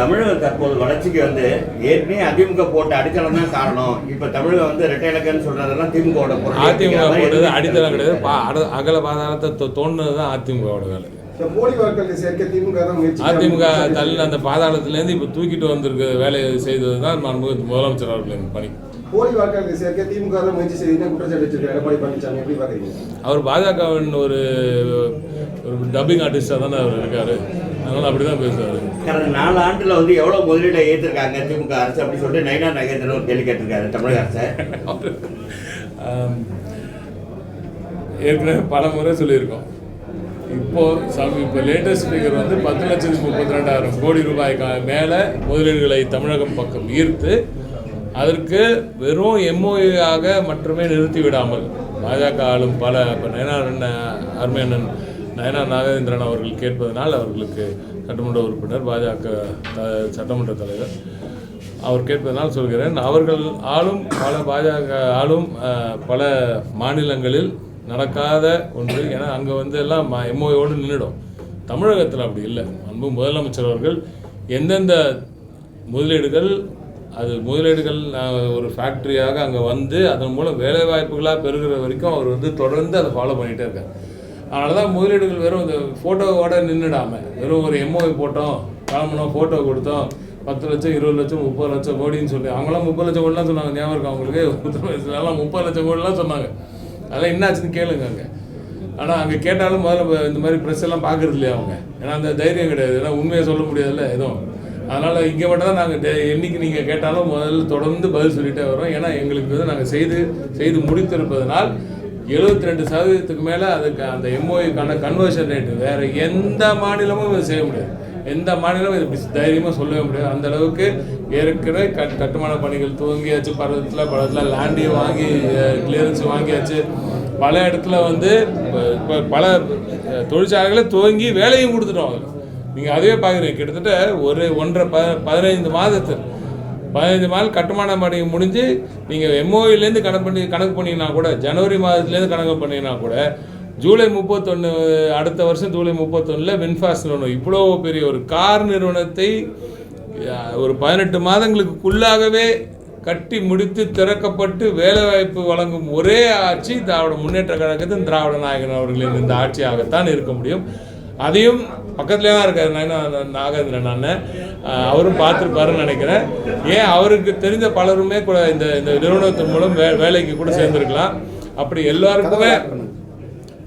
தமிழகம் தற்போது வளர்ச்சிக்கு வந்து ஏற்கனவே அதிமுக போட்ட அடித்தளம் தான் காரணம். இப்ப தமிழகம் வந்து ரெட்டை இலக்கன்னு சொல்றதெல்லாம் பொருள். அதிமுக போட்டது அடித்தளம் கிடையாது. அகல பாதாளத்தை தோ- தோண்டுனது தான் அதிமுகவோட வேலை. திமுக அதிமுக தள்ளின அந்த பாதாளத்திலேருந்து இப்போ தூக்கிட்டு வந்திருக்க வேலையை செய்தது தான் மாண்புமிகு முதலமைச்சர் அவர்களின் பணி. போலி வாக்குகளை சேர்க்க திமுக தான் முயற்சி செய்யுதுன்னு குற்றச்சாட்டு எடப்பாடி பழனிசாமி எப்படி பாக்குறீங்க? அவர் பாஜகவின் ஒரு ஒரு டப்பிங் ஆர்டிஸ்டாக தானே அவர் இருக்காரு. அதனால அப்படி தான் பேசுவார். கடந்த நாலு ஆண்டுல வந்து எவ்வளவு முதலீடை ஏத்திருக்காங்க திமுக அரசு அப்படின்னு சொல்லிட்டு நயினா நகேந்திரன் ஒரு கேள்வி கேட்டிருக்காரு தமிழக அரசை. ஏற்கனவே பல முறை சொல்லியிருக்கோம். இப்போ சம இப்போ லேட்டஸ்ட் ஃபிகர் வந்து பத்து லட்சத்தி முப்பத்தி ரெண்டாயிரம் கோடி ரூபாய்க்கு மேலே முதலீடுகளை தமிழகம் பக்கம் ஈர்த்து அதற்கு வெறும் ஆக மட்டுமே நிறுத்தி விடாமல் பாஜக ஆளும் பல இப்போ நயனார் அண்ணன் அருமையண்ணன் நயனார் நாகேந்திரன் அவர்கள் கேட்பதனால் அவர்களுக்கு சட்டமன்ற உறுப்பினர் பாஜக த- சட்டமன்ற தலைவர் அவர் கேட்பதனால் சொல்கிறேன். அவர்கள் ஆளும் பல பாஜக ஆளும் பல மாநிலங்களில் நடக்காத ஒன்று. ஏன்னா அங்கே வந்து எல்லாம் எம்ஓயோடு நின்றுடும் தமிழகத்தில் அப்படி இல்லை. அன்பு முதலமைச்சர் அவர்கள் எந்தெந்த முதலீடுகள் அது முதலீடுகள் ஒரு ஃபேக்ட்ரியாக அங்கே வந்து அதன் மூலம் வேலைவாய்ப்புகளாக பெறுகிற வரைக்கும் அவர் வந்து தொடர்ந்து அதை ஃபாலோ பண்ணிகிட்டே இருக்கார். அதனால தான் முதலீடுகள் வெறும் இந்த ஃபோட்டோவோட நின்றுடாமல் வெறும் ஒரு எம்ஓஐ போட்டோம் கிளம்புனோம் ஃபோட்டோ கொடுத்தோம் பத்து லட்சம் இருபது லட்சம் முப்பது லட்சம் கோடின்னு சொல்லி. அவங்களாம் முப்பது லட்சம் கோடிலாம் சொன்னாங்க. ஞாபகம் இருக்கா அவங்களுக்கு உத்தரப்பிரதேசலாம் முப்பது லட்சம் கோடிலாம் சொன்னாங்க. அதெல்லாம் என்னாச்சுன்னு கேளுங்க அங்கே. ஆனால் அங்கே கேட்டாலும் முதல்ல இந்த மாதிரி ப்ரெஸ் எல்லாம் பார்க்கறது இல்லையா அவங்க? ஏன்னா அந்த தைரியம் கிடையாது. ஏன்னா உண்மையை சொல்ல முடியாதுல்ல எதுவும். அதனால் இங்கே மட்டும் தான் நாங்கள் என்றைக்கு நீங்கள் கேட்டாலும் முதல்ல தொடர்ந்து பதில் சொல்லிட்டே வரோம் ஏன்னா எங்களுக்கு வந்து நாங்கள் செய்து செய்து முடித்திருப்பதனால் எழுபத்தி ரெண்டு சதவீதத்துக்கு மேலே அதுக்கு அந்த எம்ஓயுக்கான கன்வர்ஷன் ரேட்டு வேறு எந்த மாநிலமும் இதை செய்ய முடியாது. எந்த மாநிலமும் இது இப்படி தைரியமாக சொல்லவே முடியாது. அந்த அளவுக்கு ஏற்கனவே கட் கட்டுமான பணிகள் துவங்கியாச்சு. பருவத்தில் பலத்தில் லேண்டையும் வாங்கி கிளியரன்ஸ் வாங்கியாச்சு. பல இடத்துல வந்து இப்போ பல தொழிற்சாலைகளை துவங்கி வேலையும் கொடுத்துட்டோம் அவங்க நீங்கள் அதுவே பார்க்குறீங்க கிட்டத்தட்ட ஒரு ஒன்றரை ப பதினைந்து மாதத்தில் பதினஞ்சு மாதம் கட்டுமான பணி முடிஞ்சு நீங்கள் எம்ஓயிலேருந்து கணக்கு பண்ணி கணக்கு பண்ணிங்கன்னா கூட ஜனவரி மாதத்துலேருந்து கணக்கு பண்ணிங்கன்னா கூட ஜூலை முப்பத்தொன்று அடுத்த வருஷம் ஜூலை முப்பத்தொன்னில் வின்ஃபாஸ்ட் நிறுவனம் இவ்வளோ பெரிய ஒரு கார் நிறுவனத்தை ஒரு பதினெட்டு மாதங்களுக்குள்ளாகவே கட்டி முடித்து திறக்கப்பட்டு வேலைவாய்ப்பு வழங்கும் ஒரே ஆட்சி திராவிட முன்னேற்ற கழகத்தின் திராவிட நாயகன் அவர்களின் இந்த ஆட்சியாகத்தான் இருக்க முடியும். அதையும் பக்கத்துலேயே தான் இருக்காரு நயனா நாகேந்திரன் அண்ணன் அவரும் பார்த்துருப்பாருன்னு நினைக்கிறேன். ஏன் அவருக்கு தெரிஞ்ச பலருமே கூட இந்த இந்த நிறுவனத்தின் மூலம் வே வேலைக்கு கூட சேர்ந்துருக்கலாம். அப்படி எல்லாருக்குமே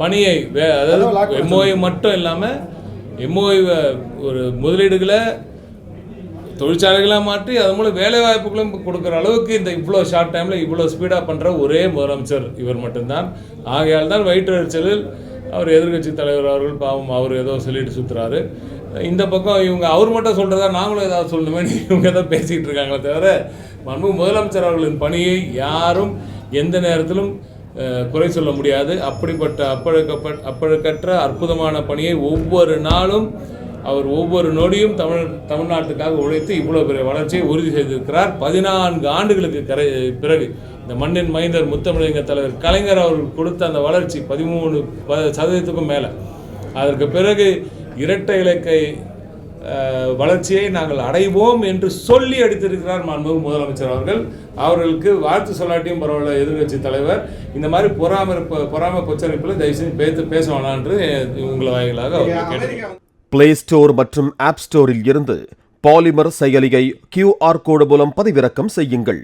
பணியை வே அதாவது எம்ஓஐ மட்டும் இல்லாமல் எம்ஓஐ ஒரு முதலீடுகளை தொழிற்சாலைகளாக மாற்றி அது மூலம் வேலை வாய்ப்புகளும் கொடுக்குற அளவுக்கு இந்த இவ்வளோ ஷார்ட் டைமில் இவ்வளோ ஸ்பீடாக பண்ணுற ஒரே முதலமைச்சர் இவர் மட்டும்தான். ஆகையால் தான் வயிற்றெரிச்சலில் அவர் எதிர்க்கட்சி தலைவர் அவர்கள் பாவம் அவர் ஏதோ சொல்லிட்டு சுற்றுறாரு இந்த பக்கம் இவங்க அவர் மட்டும் சொல்கிறதா நாங்களும் ஏதாவது சொல்லணுமே இவங்க ஏதோ பேசிக்கிட்டு இருக்காங்களே தவிர மண்பு முதலமைச்சர் அவர்களின் பணியை யாரும் எந்த நேரத்திலும் குறை சொல்ல முடியாது. அப்படிப்பட்ட அப்பழுக்கப்பட் அப்பழுக்கற்ற அற்புதமான பணியை ஒவ்வொரு நாளும் அவர் ஒவ்வொரு நொடியும் தமிழ் தமிழ்நாட்டுக்காக உழைத்து இவ்வளோ பெரிய வளர்ச்சியை உறுதி செய்திருக்கிறார். பதினான்கு ஆண்டுகளுக்கு கரை பிறகு இந்த மண்ணின் மைந்தர் முத்தமிழங்க தலைவர் கலைஞர் அவர்கள் கொடுத்த அந்த வளர்ச்சி பதிமூணு ப சதவீதத்துக்கும் மேலே. அதற்கு பிறகு இரட்டை இலக்கை வளர்ச்சியை நாங்கள் அடைவோம் என்று சொல்லி அடித்திருக்கிறார் மாண்புமிகு முதலமைச்சர் அவர்கள். அவர்களுக்கு வாழ்த்து சொல்லாட்டியும் பரவாயில்ல எதிர்க்கட்சி தலைவர். இந்த மாதிரி பொறாம பொறாம பொச்சரிப்பில் தயவுசெய்து பேச பேச வேணான்று என்று உங்களை வாயிலாக பிளே ஸ்டோர் மற்றும் ஆப் ஸ்டோரில் இருந்து பாலிமர் செயலியை கியூஆர் கோடு மூலம் பதிவிறக்கம் செய்யுங்கள்.